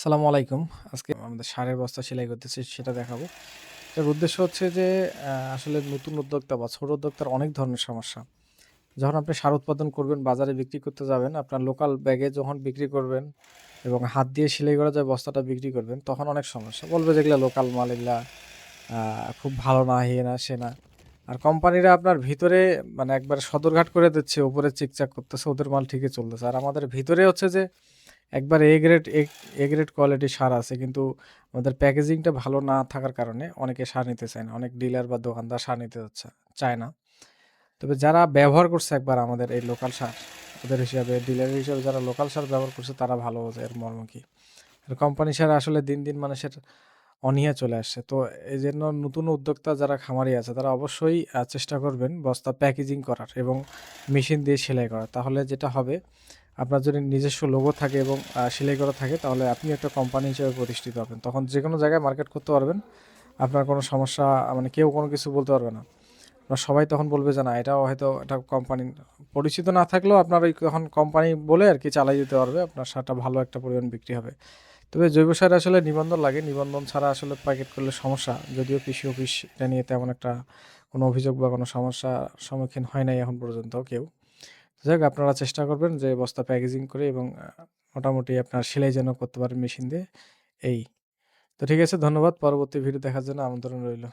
আসসালামু আলাইকুম। আজকে আমাদের সারের বস্তা সেলাই করতেছি সেটা দেখাবো। এটার উদ্দেশ্য হচ্ছে যে আসলে নতুন উদ্যোক্তা বা ছোট উদ্যোক্তার অনেক ধরনের সমস্যা। যখন আপনি সার উৎপাদন করবেন, বাজারে বিক্রি করতে যাবেন, আপনার লোকাল ব্যাগে যখন বিক্রি করবেন এবং হাত দিয়ে সেলাই করা যায় বস্তাটা বিক্রি করবেন, তখন অনেক সমস্যা। বলবে যে এগুলা লোকাল মাল, এগুলা খুব ভালো না, এ না, সে না। আর কোম্পানিরা আপনার ভিতরে মানে একবার সদরঘাট করে দিচ্ছে, উপরে চিকচাক করতেছে, ওদের মাল ঠিকই চলতেছে। আর আমাদের ভিতরে হচ্ছে যে একবারে এ গ্রেড এ গ্রেড কোয়ালিটির সার আছে। কিন্তু আমাদের প্যাকেজিংটা ভালো না থাকার কারণে অনেকে সার নিতে চায় না। অনেক ডিলার বা দোকানদার সার নিতে চায় না। তবে যারা ব্যবহার করছে একবার আমাদের এই লোকাল সার, ওদের হিসাবে ডিলার হিসাবে যারা লোকাল সার ব্যবহার করছে তারা ভালো বোঝে এর মর্ম। আর কোম্পানি সার আসলে দিন, দিন মানুষের অনীহা চলে আসছে। তো এই জন্য নতুন উদ্যোক্তা যারা খামারি আছে তারা অবশ্যই চেষ্টা করবেন বস্তা প্যাকেজিং করার এবং মেশিন দিয়ে সেলাই করার। তাহলে যেটা হবে আপনার যদি নিজস্ব লোগো থাকে এবং সেলাই করা থাকে, তাহলে আপনি একটা কোম্পানি হিসেবে প্রতিষ্ঠিত হবেন। তখন যে কোনো জায়গায় মার্কেট করতে পারবেন। আপনার কোনো সমস্যা মানে কেউ কোনো কিছু বলতে পারবে না। বা সবাই তখন বলবে যে, না, এটাও হয়তো এটা কোম্পানি পরিচিত না থাকলেও আপনার ওই তখন কোম্পানি বলে আর কি চালাই যেতে পারবে। আপনার সারটা ভালো একটা পরিমাণ বিক্রি হবে। তবে জৈব সার আসলে নিবন্ধন লাগে। নিবন্ধন ছাড়া আসলে প্যাকেট করলে সমস্যা। যদিও কৃষি অফিস এটা নিয়ে তেমন একটা কোনো অভিযোগ বা কোনো সমস্যার সম্মুখীন হয় নাই এখন পর্যন্ত কেউ। যাই হোক আপনারা চেষ্টা করবেন যে বস্তা প্যাকেজিং করে এবং মোটামুটি আপনার সেলাই যেন করতে পারেন মেশিন দিয়ে এই। তো ঠিক আছে, ধন্যবাদ। পরবর্তী ভিডিও দেখার জন্য আমন্ত্রণ রইল।